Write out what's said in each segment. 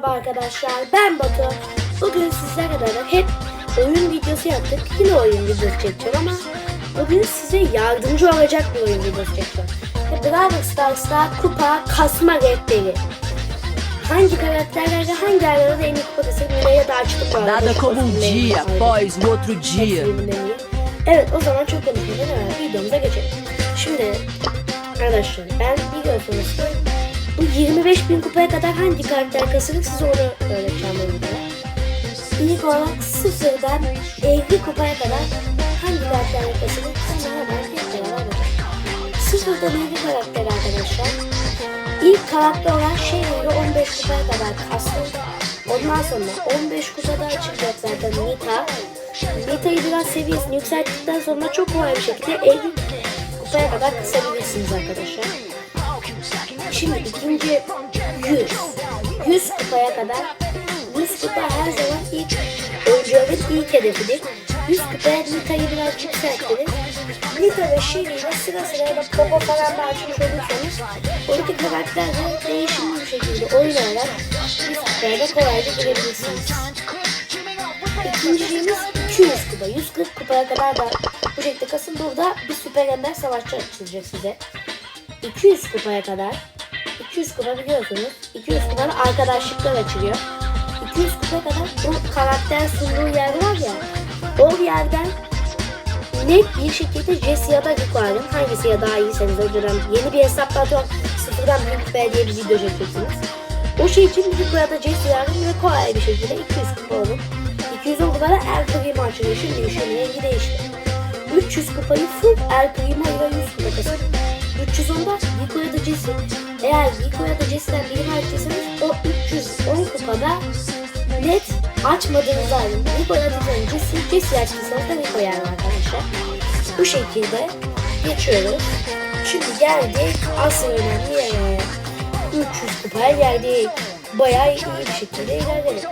Merhaba arkadaşlar ben Batu. Bugün sizlere kadar hep oyun videosu yaptık. Yine oyun videosu çekeceğim ama bugün size yardımcı olacak bir oyun videosu çekeceğim. Brawl Stars'ta kupa kasma rehberi. Hangi karakterlerde hangi aylarda en iyi kupa kasıp nereye daha çok kupa Nada como um dia, após o outro. Evet o zaman çok konuşmadan hemen videomuza geçelim. Şimdi arkadaşlar ben video sonrası 5000 kupaya kadar hangi karakter kasılık size onu öğreteceğim bu İlk olarak sıfırdan 50 kupaya kadar hangi karakter kasılık size hemen yapacağım. Sıfırdan 50 karakter arkadaşlar. İlk karakter olan şeyleri 15 kupaya kadar kastık. Ondan sonra 15 kupada açılacak zaten Nita. Nita'yı biraz seviyesini yükselttikten sonra çok kolay bir şekilde 50 kupaya kadar kısabilirsiniz arkadaşlar. Şimdi ikinci 100. 100 kupaya kadar 100 kupa her zaman ilk oyuncuların ilk hedefidir. 100 kupaya Nita'yı biraz yükseltiriz. Nita ve Shelly ile sıra sıra da Popo falan da açmış olursanız oradaki karakterle değişimli bir şekilde oynayarak 100 kupaya da kolayca girebilirsiniz. İkinciliğimiz 200 kupa. 140 kupaya kadar da bu şekilde kasın. Burada bir süper ender savaşçı açılacak size. 200 kupaya kadar 200 kupa biliyorsunuz. 200 kupanın arkadaşlıklar açılıyor. 200 kupaya kadar bu karakter sunduğu yer var ya o yerden net bir şekilde Jesse ya da Rico alın. Hangisiye daha iyiyseniz önceden yeni bir hesapla atıyorum. Sıfırdan bir kupaya diye bir video çekeceksiniz. O şey için Rico ya da Jesse'yi alın ve kolay bir şekilde 200 kupa olun. 200 kupada El Primo açılıyor. Şimdi işin rengi değişti. 300 kupayı full El Primo ile 100 kupa kasın. 310'da Jesse. Eğer Rico ya da Jesse'den birini açtıysanız o 310 kupada net açmadığınızı alın. Rico ya da Jesse, Jesse açtıysanız da Rico yani arkadaşlar. Bu şekilde geçiyoruz. Şimdi geldik asıl önemli yere. 300 kupaya geldik. Bayağı iyi bir şekilde ilerledik.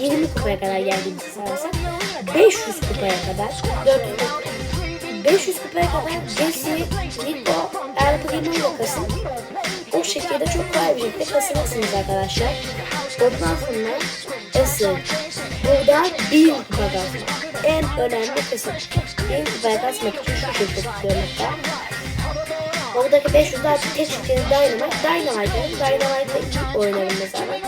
320 kupaya kadar geldiğimizi sayarsak 500 kupaya kadar 400 500 kupaya kadar Jesse, Rico, El Primo ile kasın. O şekilde çok kolay bir şekilde arkadaşlar. Ondan sonra asıl burada 1000 kupa. En önemli kısım. 1000 kupaya kasmak için şu şekilde tutuyorum hatta. Oradaki 500 artık tek şirketi Dynamite. Dynamite'ın Dynamite'la iki oynarım mesela.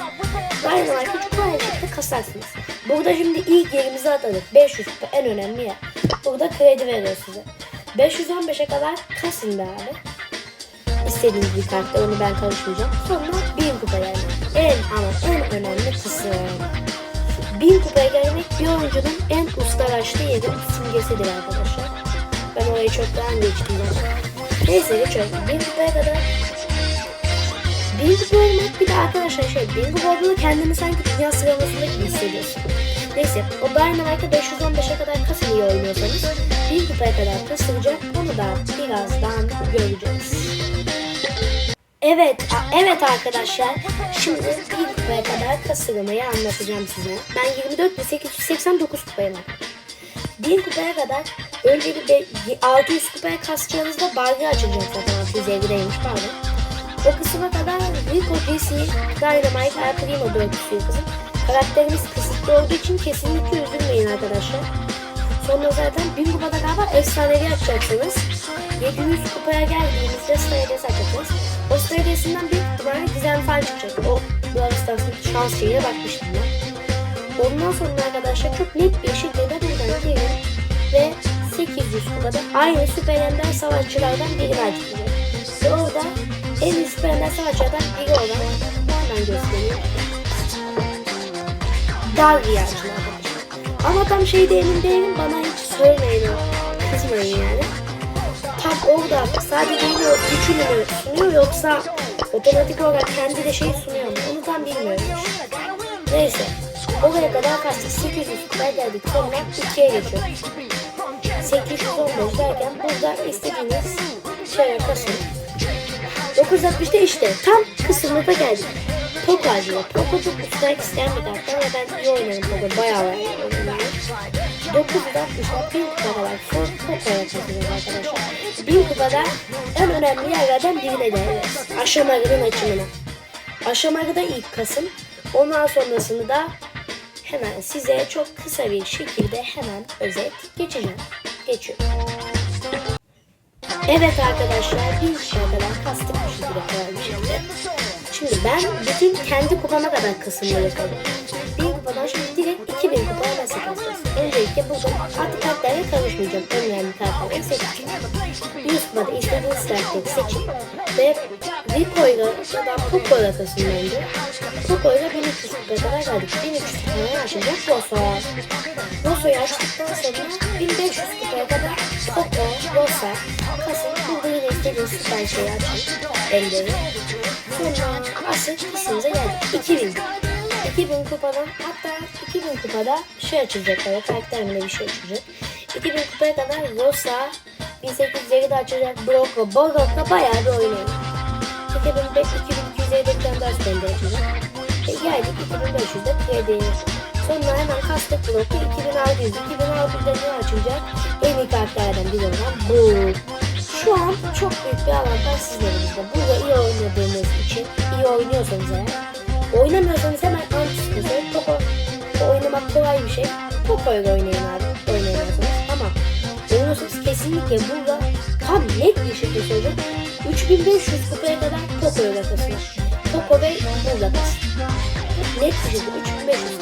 Dynamite'ı çok kolay bir şekilde kasarsınız. Burada şimdi ilk yerimizi atladık. 500 kupa en önemli yer. Burada kredi veriyor size. 515'e kadar kasın be abi. İstediğiniz bir kartta onu ben karışmayacağım. Sonra 1000 kupa yani. En ama en önemli kısım. 1000 kupaya gelmek bir oyuncunun en ustalaştığı yerin simgesidir arkadaşlar. Ben orayı çoktan geçtim zaten. Neyse geçiyorum. 1000 kupaya kadar 1000 kupa olmak bir de arkadaşlar şey 1000 kupa olduğunda kendini sanki dünya sıralamasında gibi hissediyorsun. Neyse o Dynamite'a 515'e kadar kasın iyi oynuyorsanız 1000 kupaya kadar kasılacak onu da birazdan göreceğiz. Evet, evet arkadaşlar. Şimdi 1000 kupaya kadar kasılmayı anlatacağım size. Ben 24.889 kupayım. 1000 kupaya kadar önce bir de 600 kupaya kasacağınızda bargı açılacak zaten 650'deymiş pardon. O kısma kadar Rico, Jesse, Dynamite, El Primo dörtlüsü kızım. Karakterimiz kısıtlı olduğu için kesinlikle üzülmeyin arkadaşlar. Sonra zaten 1000 kupada galiba efsanevi açacaksınız. 700 kupaya geldiğimizde Stradiyası açacaksınız. O Stradiyasından büyük ihtimalle gizem falan çıkacak. O Brawl şans şeyine bakmıştım ben. Ondan sonra arkadaşlar çok net bir şekilde buradan gelin ve 800 kupada aynı Süper Ender savaşçılardan biri açacak. Ve orada en iyi Süper Ender savaşçılardan biri olan hemen göstereyim. Darby açacak arkadaşlar. Ama tam şey de emin değilim bana hiç söylemeyin o. Kızmayın yani. Tam orada sadece o üçünü mü sunuyor yoksa otomatik olarak kendi de şey sunuyor mu? Onu tam bilmiyorum. Neyse. Oraya kadar kastık. 800 kupaya geldik. Sonra 2'ye geçiyoruz. 815 derken burada istediğiniz şeye kasın. 960'da işte tam kısımda geldik. Poco acıyor. Poco çok ustayık isteyen bir karakter ve ben iyi oynarım Poco. Bayağı oynarım. 960'da 1000 kupa kadar son Poco'ya katılıyoruz arkadaşlar. 1000 kupada en önemli yerlerden birine değeriz. Aşamaların açımına. aşamada da ilk Kasım. Ondan sonrasını da hemen size çok kısa bir şekilde hemen özet geçeceğim. Geçiyorum. Evet arkadaşlar bir kadar kastık bir şekilde. Şimdi ben bütün kendi kupama kadar kısımları yapalım. Bir kupadan şimdi direkt 2000 kupaya nasıl kasacağız? Öncelikle burada artık kartlarla karışmayacağım. En önemli kartları seçeceğim. Bir kupada istediğiniz karakteri seçin. Ve Rico'yla ya da Poco'yla kasın bence. Poco'yla 1300 kupaya kadar geldik. 1300 kupaya açacak Rosso. Rosso'yu açtıktan sonra 1500 kupaya kadar Poco, Rosa, kasın. Yine istediğiniz süper şeyi açın. Elleri. Sonra asıl kısmımıza geldik. 2000. 2000 kupadan hatta 2000 kupada şey açılacak böyle karakterimle bir şey açılacak. 2000 kupaya kadar Rosa 1800'leri de açacak Brock'la Borgok'la bayağı bir oynayın. 2005 2200'e de bir tane daha spender açacak. E, geldik 2500'de kredi. Sonra hemen kastık Brock'u 2600. 2600'de ne açılacak? En iyi karakterlerden biri olan bu. Şu an çok büyük bir avantaj sizlerimizde. Burada iyi oynadığınız için, iyi oynuyorsanız eğer, oynamıyorsanız hemen Poco ile oynayın abi, oynayamıyorsanız. Ama oynuyorsanız kesinlikle burada tam net bir şekilde söyleyeyim. 3500 kupaya kadar Poco ile kasın. Poco ve burada kasın. Net bir şekilde 3500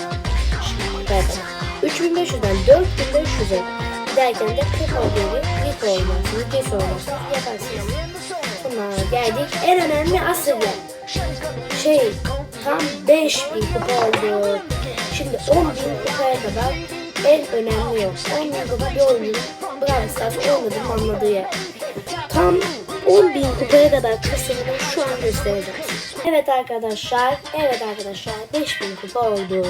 kupaya kadar. 3500'den 4500'e giderken de Poco gibi Rico oynarsınız, Jesse oynarsınız, yaparsınız. Sonra geldik en önemli asırya. Şey tam 5000 kupa oldu. Şimdi 10.000 kupaya kadar en önemli yok. 10.000 kupa bir oyunun Brawl Stars oynadım anladığı yer. Tam 10.000 kupaya kadar kısmını şu an göstereceğim. Evet arkadaşlar, evet arkadaşlar 5000 kupa oldu.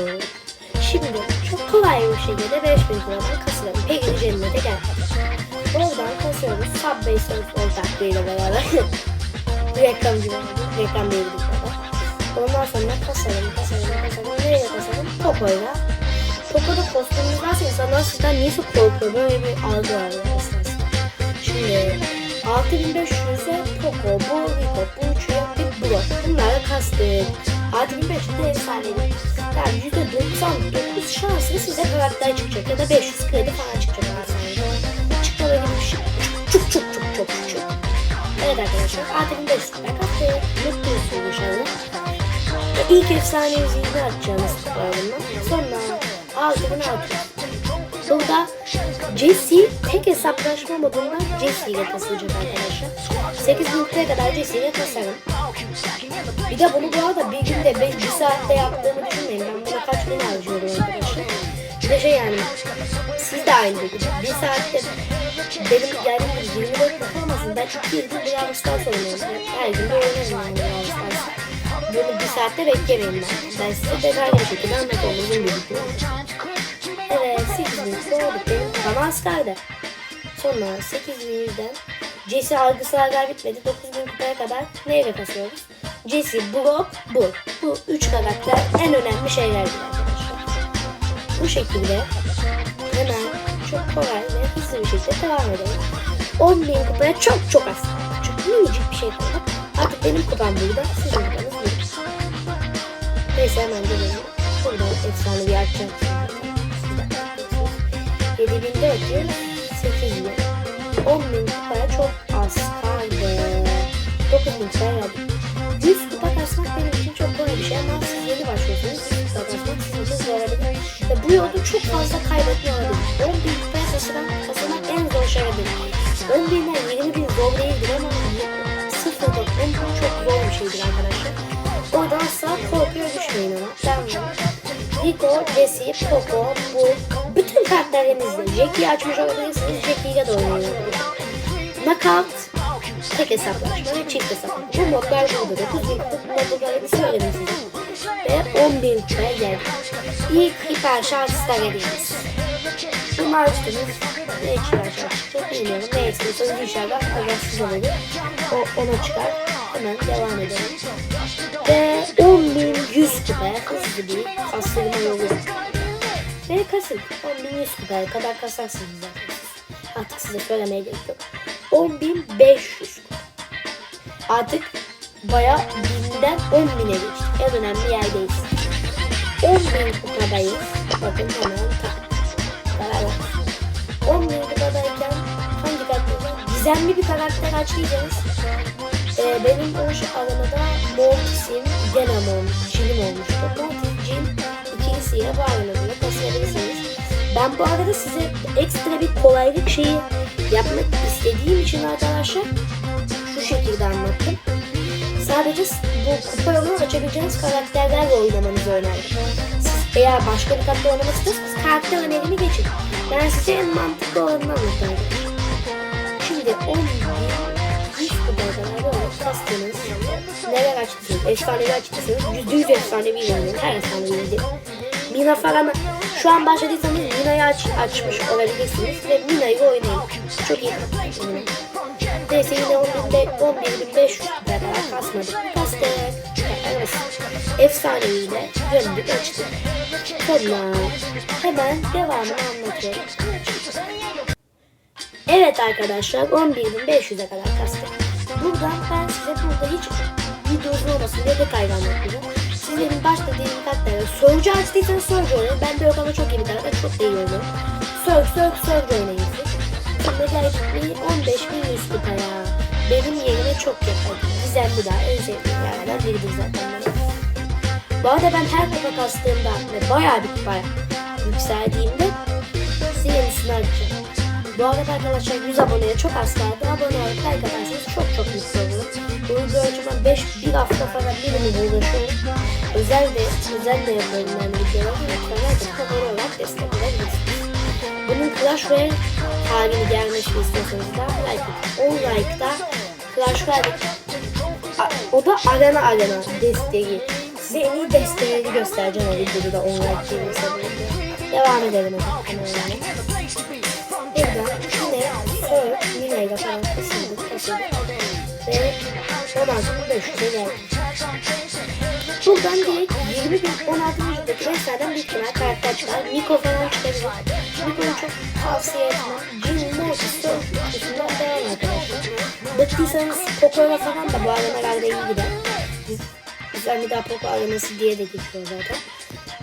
Şimdi çok kolay bir şekilde 5000 kupadan kasılalım. Peki cennete gel. Oradan kasıyoruz. Subway Surf ortaklığıyla beraber. reklam gibi. Reklam değil. Ondan sonra kasalım, kasalım, kasalım. Neyle kasalım? Poco'yla. Poco'da kostümümüz varsa insanlar sizden niye çok korkuyor? Böyle bir algı var esasında. Şimdi 6500'e Poco, bu Rico, bu Uçuya, bir Blok. Bunlarla kastık. 6500'de efsanevi. Yani %99 şanslı size karakter çıkacak ya da 500 kredi falan çıkacak efsanevi. Çıkmalı gibi bir şey. Çok çok çok çok çok. Evet arkadaşlar 6500 kupaya kastık. Mutluyuz inşallah. İlk efsanemizi yine açacağımız kupalarından. Sonra 6600. Burada Jesse tek hesaplaşma modunda Jesse ile kasılacak arkadaşlar. 8000 kupaya kadar Jesse ile kasarım. Bir de bunu bu arada bir günde 5 bir saatte yaptığımı düşünmeyin. Ben buna kaç gün harcıyorum arkadaşlar. Bir de şey yani siz de aynı gibi. Bir saatte benim yani 24 yapamazsın. Ben 2 yıldır Brawl Stars oynuyorum. Her gün de oynarım yani Brawl Stars. Bunu bir saatte beklemeyin ben. Ben size detaylı bir şekilde anlatıyorum. Uzun bir. Evet 8000 olduk. Benim kafam askerdi. Sonra 8100'den Jesse algısı hala bitmedi. 9000 kupaya kadar neyle kasıyoruz? Jesse, Brock, bu. Bu üç karakter en önemli şeylerdir arkadaşlar. Bu şekilde hemen çok kolay ve hızlı bir şekilde devam edelim. 10.000 kupaya çok çok az. Çok minicik bir şey kaldı. Artık benim kupam burada, sizin kupanız burada. Neyse hemen gelelim. Buradan efsane bir açacağım. 7400, 8000. 10.000 kupaya çok az kaldı. 9.000 kupaya geldik. 100 kupa kasmak benim için çok kolay bir şey ama siz yeni başlıyorsunuz. 100 kupa kasmak sizin için zor olabilir. Ve bu yolda çok fazla kaybetme olabilir. 10.000 kupaya kasılan, kasılmak en zor şey olabilir. 10.000'den 20.000 zor değildir ama sıfırda 10.000 çok zor bir şeydir arkadaşlar. Oradan asla korkuya düşmeyin ama. Ben. Rico, Jesse, Poco, bu kartlarınızla Jackie'yi açmış olabilirsiniz. Jackie ile de oynayabilirsiniz. Knockout, tek hesaplaşma ve çift hesaplaşma. Bu modlar burada. 9 bin modlarını söyledim size. Ve 10 bin kupaya geldik. İlk hiper şanslar hediyemiz. Bunu açtınız. Ne hiper şans çıkacak bilmiyorum. Ne istiyorsanız inşallah agarsız olur. O ona çıkar. Hemen devam edelim. Ve 10.100 kupaya hızlı bir kasılma yolu. Ve kasın. 10.100 kupaya kadar kasarsınız zaten siz. Artık size söylemeye gerek yok. 10.500 kupa. Artık baya binden 10 bine geçtik. En önemli yerdeyiz. 10 bin kupadayız. Bakın hemen tak. Beraber. 10 bin kupadayken hangi karakter? Gizemli bir karakter açacağız. Ee, benim o alanında Mortis'in Denamon, Jin'im olmuştu. Bu alanında kasayabilirsiniz. Ben bu arada size ekstra bir kolaylık şeyi yapmak istediğim için arkadaşlar şu şekilde anlattım. Sadece bu kupa yolunu açabileceğiniz karakterlerle oynamanızı öneririm. Siz eğer başka bir karakter oynamak istiyorsanız karakter önerimi geçin. Ben size en mantıklı olanını anlatacağım. Şimdi 10 bin 100 kupaya kadar böyle kastınız. Neler açtınız? Efsanevi açtınız. %100 efsanevi oynayın. Her efsanevi oynayın. Mina falan şu an başladıysanız Mina'yı aç, açmış olabilirsiniz ve Mina'yı oynayın. Çok iyi. Neyse yine 11.500 kadar kasmadık. Kastık. Evet. Efsaneviyle döndük açtık. Sonra hemen devamını anlatıyorum. Evet arkadaşlar 11.500'e kadar kastık. Buradan ben size burada hiç video uzun olmasın diye detaylı anlatacağım. Sizlerin başta dediğim karakterler sorucu açtıysanız sorucu oynayın. Ben de yok ama çok iyi bir karakter çok iyi oynuyorum. Sörg sörg sörg oynayın siz. Şimdi geldik bir 15.100 kupaya. Benim yerime çok yakın. Gizemli daha en sevdiğim yerlerden biridir zaten. benim. Bu arada ben her kupa kastığımda ve bayağı bir kupa yükseldiğimde size yenisini açacağım. Bu arada arkadaşlar 100 aboneye çok az kaldı. Abone olup like atarsanız çok çok mutlu olurum. Bu video açıma 5 bir hafta falan minimum uğraşıyorum. Özel de özel de yapıyorum ben videoları. Lütfen herkes abone olarak destek olabilirsiniz. Bunun Clash Royale halini gelmesini istiyorsanız da like atın. 10 like'da Clash Royale o da arena arena desteği. Size en iyi desteğini göstereceğim o videoda da 10 like gelirse. Devam edelim o zaman. Buradan yine Sir Mina ile falan kesildik, kesildik. Ve 16.500'e geldik. Buradan direkt 20 bin 16. yüzyıldaki vesaireden bir tane karakter çıkar. Miko falan çıkabilir. Miko'yu çok tavsiye etmem. Jin, Mortis, Sir üstünden devam arkadaşlar. Bıktıysanız Poco'ya falan da bu arenalarda iyi gider. Biz, hani daha Poco arenası diye de geçiyor zaten.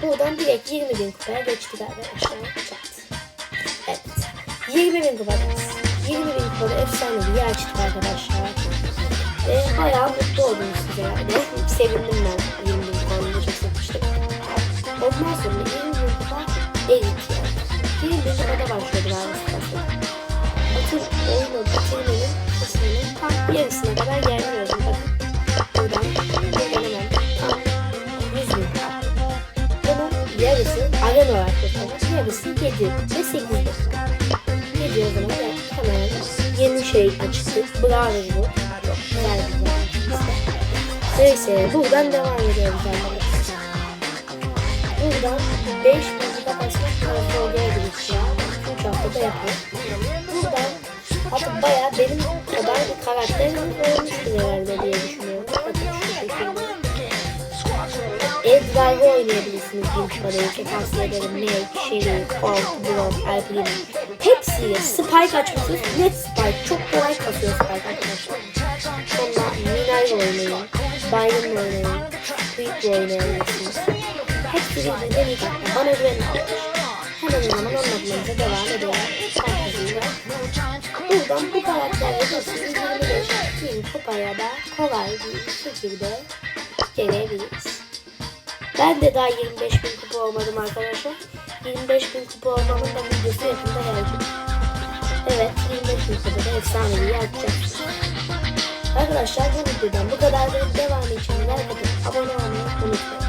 Buradan direkt 20 bin kupaya geçtik arkadaşlar. Evet. 20 bin kupadayız. 20 bin kupada efsane bir yer açtık arkadaşlar. Ve bayağı mutlu oldum size yani. Sevindim ben 20 bin kupada çok sevmiştim. Ondan sonra 20 bin kupa elit yani. 20 bin kupada başladı galiba. Bütün oyunu bitirmenin kısmının tam yarısına kadar gelmiyorum. Bakın. Buradan hemen tam 100 bin kupa. Bunun yarısı arena olarak yapalım. Yarısı 7 ve 8 bin. Ne diyor o zaman? Hemen yeni şey açtık. Bravo bu. Güzel şey. Neyse buradan devam ediyoruz arkadaşlar. Buradan 5 bin basmak transformaya girmiş ya. 3 haftada yapıyor. Buradan hatta bayağı benim kadar bir karakterim olmuştur herhalde diye düşünüyorum. Edgar'ı oynayabilirsiniz bir parayı. Çok tavsiye ederim. Meg, Sherry, Colt, Brock, Alpine. Hepsiyle Spike açmışsınız. Net Spike. Çok kolay kasıyor Spike arkadaşlar. Mina'yla oynayın. Byron'la oynayın. Quick'le oynayabilirsiniz. Hepsi birbirinden iyi karakter. Bana güvenin. Hemen o zaman anlatmamıza devam edelim. Buradan bu karakterle hepsini 25 bin kupaya da kolay bir şekilde gelebiliriz. Ben de daha 25 bin kupa olmadım arkadaşlar. 25 bin kupa olmamın da videosu yakında gelecek. Evet 25 bin kupada efsanevi yapacağız. Arkadaşlar bu videodan bu kadar. Devamı için like atıp abone olmayı unutmayın.